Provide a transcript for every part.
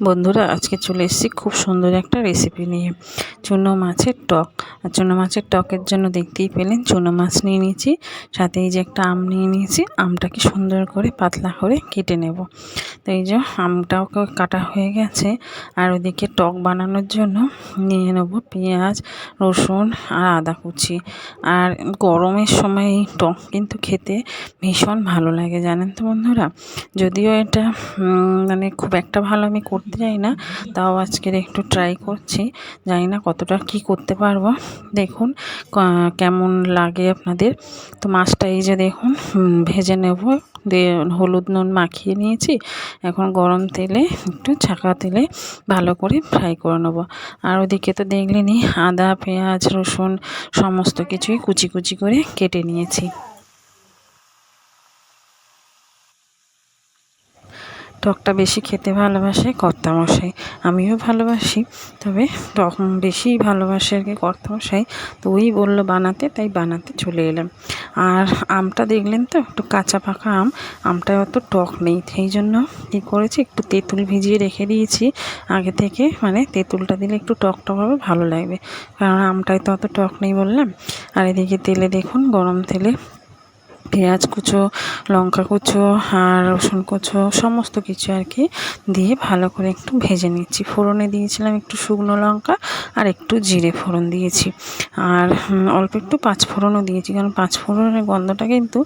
বন্ধুরা, আজকে চলে এসেছি খুব সুন্দর একটা রেসিপি নিয়ে। চুনো মাছের টক। আর চুনো মাছের টকের জন্য দেখতেই পেলেন, চুনো মাছ নিয়ে নিয়েছি, সাথে এই যে একটা আম নিয়ে নিয়েছি, আমটাকে সুন্দর করে পাতলা করে কেটে নেব। তো এই যে আমটাও কাটা হয়ে গেছে, আর ওদিকে টক বানানোর জন্য নিয়ে নেব পেঁয়াজ, রসুন আর আদা কুচি। আর গরমের সময় এই টক কিন্তু খেতে ভীষণ ভালো লাগে, জানেন তো বন্ধুরা? যদিও এটা মানে খুব একটা ভালো আমি করতে করতে যাই না, তাও আজকের একটু ট্রাই করছি, জানি না কতটা কি করতে পারব। দেখুন কেমন লাগে আপনাদের। তো মাছটা এই যে দেখুন ভেজে নেব। দিয়ে হলুদ নুন মাখিয়ে নিয়েছি। এখন গরম তেলে একটু ছাকা তেলে ভালো করে ফ্রাই করে নেব। আর ওদিকে তো দেখলেনি আদা, পেঁয়াজ, রসুন, সমস্ত কিছুই কুচি কুচি করে কেটে নিয়েছি। টকটা বেশি খেতে ভালোবাসে কর্তামশাই। আমিও ভালোবাসি, তবে টক বেশি ভালোবাসে আর কি কর্তামশাই। তো ওই বলল বানাতে, তাই বানাতে চলে এলাম। আর আমটা দেখলেন তো, একটু কাঁচা পাকা আম। আমটা অত টক নেই, সেই জন্য কী করেছি, একটু তেঁতুল ভিজিয়ে রেখে দিয়েছি। আগে থেকে মানে তেঁতুলটা দিলে একটু টক টক হবে, ভালো লাগবে। কারণ আমটায় তো অত টক নেই বললাম। আর এদিকে তেলে দেখুন, গরম তেলে পেঁয়াজ কুচো, লঙ্কা কুচো, আর রসুন কুচো, সমস্ত কিছু আর কি দিয়ে ভালো করে একটু ভেজে নিচ্ছি। ফোড়নে দিয়েছিলাম একটু শুকনো লঙ্কা আর একটু জিরে ফোড়ন দিয়েছি। আর অল্প একটু পাঁচ ফোড়নও দিয়েছি, কারণ পাঁচ ফোড়নের গন্ধটা কিন্তু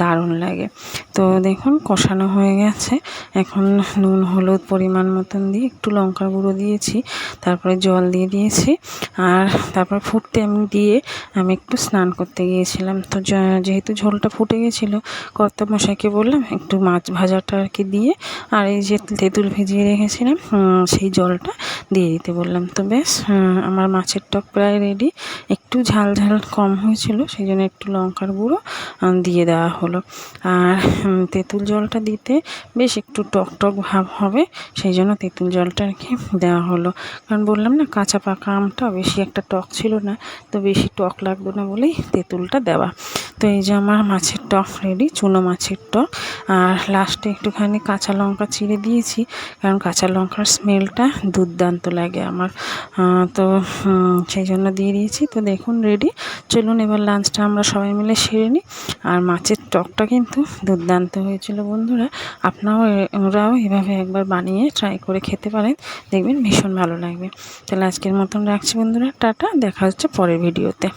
দারুণ লাগে। তো দেখুন, কষানো হয়ে গেছে। এখন নুন, হলুদ পরিমাণ মতন দিয়ে একটু লঙ্কার গুঁড়ো দিয়েছি, তারপরে জল দিয়ে দিয়েছি, আর তারপর ফুটতে আমি দিয়ে আমি একটু স্নান করতে গিয়েছিলাম। তো যেহেতু ঝোলটা ফুটে গেছিল কর্তামশাইকে বললাম, একটু মাছ ভাজাটা আর কি দিয়ে। আর এই যে তেঁতুল ভিজিয়ে রেখেছিলাম সেই জলটা দিয়ে দিতে বললাম। তো বেশ আমার মাছের টক প্রায় রেডি একটু ঝাল ঝাল কম হয়েছিল, সেই জন্য একটু লঙ্কার গুঁড়ো দিয়ে দেওয়া হলো। আর তেঁতুল জলটা দিতে বেশ একটু টক টক ভাব হবে, সেই জন্য তেঁতুল জলটা আর কি দেওয়া হলো। কারণ বললাম না, কাঁচা পাকা আমটা বেশি একটা টক ছিল না, তো বেশি টক লাগতো না বলেই তেঁতুলটা দেওয়া। তো এই যে আমার মাছের টক রেডি চুনো মাছের টক। আর লাস্টে একটুখানি কাঁচা লঙ্কা চিড়ে দিয়েছি, কারণ কাঁচা লঙ্কার স্মেলটা দুর্দান্ত লাগে আমার। তো সেই জন্য দিয়ে দিয়েছি। তো দেখুন রেডি চলুন এবার লাঞ্চটা আমরা সবাই মিলে সেরে নিই। আর মাছের টকটা কিন্তু দুর্দান্ত হয়েছিল বন্ধুরা। আপনারাও ওরাও এভাবে একবার বানিয়ে ট্রাই করে খেতে পারেন। দেখবেন ভীষণ ভালো লাগবে। তাহলে আজকের মতন রাখছি বন্ধুরা। টাটা। দেখা হচ্ছে পরের ভিডিওতে